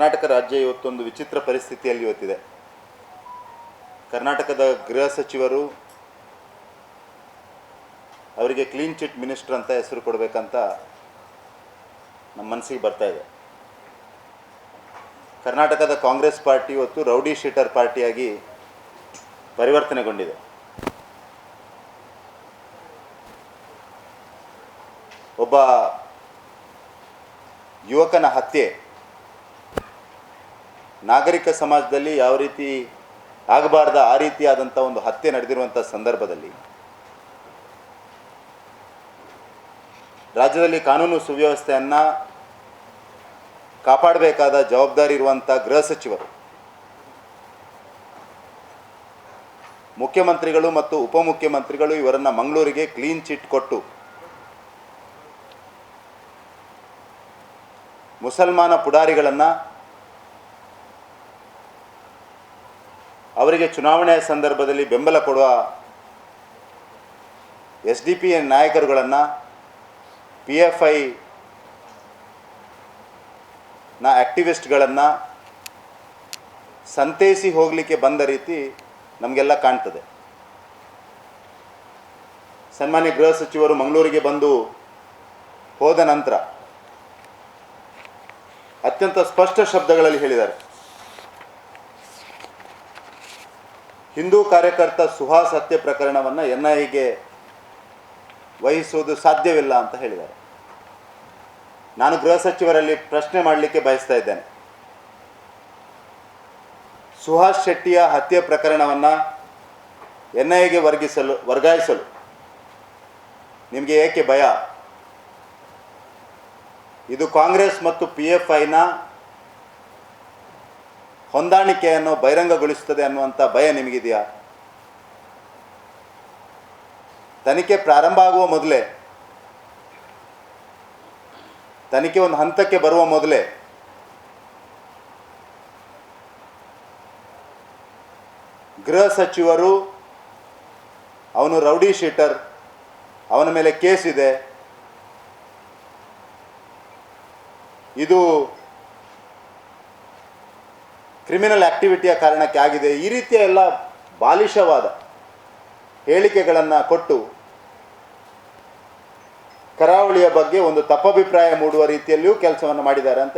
ಕರ್ನಾಟಕ ರಾಜ್ಯ ಇವತ್ತೊಂದು ವಿಚಿತ್ರ ಪರಿಸ್ಥಿತಿಯಲ್ಲಿ ಇವತ್ತಿದೆ. ಕರ್ನಾಟಕದ ಗೃಹ ಸಚಿವರು ಅವರಿಗೆ ಕ್ಲೀನ್ ಚಿಟ್ ಮಿನಿಸ್ಟರ್ ಅಂತ ಹೆಸರು ಕೊಡಬೇಕಂತ ನಮ್ಮ ಮನಸ್ಸಿಗೆ ಬರ್ತಾ ಇದೆ. ಕರ್ನಾಟಕದ ಕಾಂಗ್ರೆಸ್ ಪಾರ್ಟಿ ಇವತ್ತು ರೌಡಿ ಶೀಟರ್ ಪಾರ್ಟಿಯಾಗಿ ಪರಿವರ್ತನೆಗೊಂಡಿದೆ. ಒಬ್ಬ ಯುವಕನ ಹತ್ಯೆ ನಾಗರಿಕ ಸಮಾಜದಲ್ಲಿ ಯಾವ ರೀತಿ ಆಗಬಾರ್ದ ಆ ರೀತಿಯಾದಂಥ ಒಂದು ಹತ್ಯೆ ನಡೆದಿರುವಂಥ ಸಂದರ್ಭದಲ್ಲಿ ರಾಜ್ಯದಲ್ಲಿ ಕಾನೂನು ಸುವ್ಯವಸ್ಥೆಯನ್ನು ಕಾಪಾಡಬೇಕಾದ ಜವಾಬ್ದಾರಿ ಇರುವಂಥ ಗೃಹ ಸಚಿವರು, ಮುಖ್ಯಮಂತ್ರಿಗಳು ಮತ್ತು ಉಪಮುಖ್ಯಮಂತ್ರಿಗಳು ಇವರನ್ನು ಮಂಗಳೂರಿಗೆ ಕ್ಲೀನ್ ಚಿಟ್ ಕೊಟ್ಟು ಮುಸಲ್ಮಾನ ಪುಡಾರಿಗಳನ್ನು ಅವರಿಗೆ ಚುನಾವಣೆಯ ಸಂದರ್ಭದಲ್ಲಿ ಬೆಂಬಲ ಕೊಡುವ ಎಸ್ ಡಿ ಪಿ ನಾಯಕರುಗಳನ್ನು ಪಿ ಎಫ್ ಐ ನ ಆ್ಯಕ್ಟಿವಿಸ್ಟ್ಗಳನ್ನು ಸಂತೈಸಿ ಹೋಗಲಿಕ್ಕೆ ಬಂದ ರೀತಿ ನಮಗೆಲ್ಲ ಕಾಣ್ತದೆ. ಸನ್ಮಾನ್ಯ ಗೃಹ ಸಚಿವರು ಮಂಗಳೂರಿಗೆ ಬಂದು ಹೋದ ನಂತರ ಅತ್ಯಂತ ಸ್ಪಷ್ಟ ಶಬ್ದಗಳಲ್ಲಿ ಹೇಳಿದ್ದಾರೆ. ಹಿಂದೂ ಕಾರ್ಯಕರ್ತ ಸುಹಾಸ್ ಹತ್ಯೆ ಪ್ರಕರಣವನ್ನು ಎನ್ ಐಗೆ ವಹಿಸುವುದು ಸಾಧ್ಯವಿಲ್ಲ ಅಂತ ಹೇಳಿದ್ದಾರೆ. ನಾನು ಗೃಹ ಸಚಿವರಲ್ಲಿ ಪ್ರಶ್ನೆ ಮಾಡಲಿಕ್ಕೆ ಬಯಸ್ತಾ ಇದ್ದೇನೆ. ಸುಹಾಸ್ ಶೆಟ್ಟಿಯ ಹತ್ಯೆ ಪ್ರಕರಣವನ್ನು ಎನ್ ಐಗೆ ವರ್ಗಿಸಲು, ವರ್ಗಾಯಿಸಲು ನಿಮಗೆ ಏಕೆ ಭಯ? ಇದು ಕಾಂಗ್ರೆಸ್ ಮತ್ತು ಪಿ ಎಫ್ ಐನ ಹೊಂದಾಣಿಕೆಯನ್ನು ಬಹಿರಂಗಗೊಳಿಸುತ್ತದೆ ಅನ್ನುವಂಥ ಭಯ ನಿಮಗಿದೆಯಾ? ತನಿಖೆ ಪ್ರಾರಂಭ ಆಗುವ ಮೊದಲೇ, ತನಿಖೆ ಒಂದು ಹಂತಕ್ಕೆ ಬರುವ ಮೊದಲೇ, ಗೃಹ ಸಚಿವರು, ಅವನು ರೌಡಿ ಶೀಟರ್, ಅವನ ಮೇಲೆ ಕೇಸ್ ಇದೆ. ಇದು ಕ್ರಿಮಿನಲ್ ಆಕ್ಟಿವಿಟಿಯ ಕಾರಣಕ್ಕೆ ಆಗಿದೆ. ಈ ರೀತಿಯ ಎಲ್ಲ ಬಾಲಿಶವಾದ ಹೇಳಿಕೆಗಳನ್ನು ಕೊಟ್ಟು ಕರಾವಳಿಯ ಬಗ್ಗೆ ಒಂದು ತಪ್ಪಭಿಪ್ರಾಯ ಮೂಡುವ ರೀತಿಯಲ್ಲಿಯೂ ಕೆಲಸವನ್ನು ಮಾಡಿದ್ದಾರೆ ಅಂತ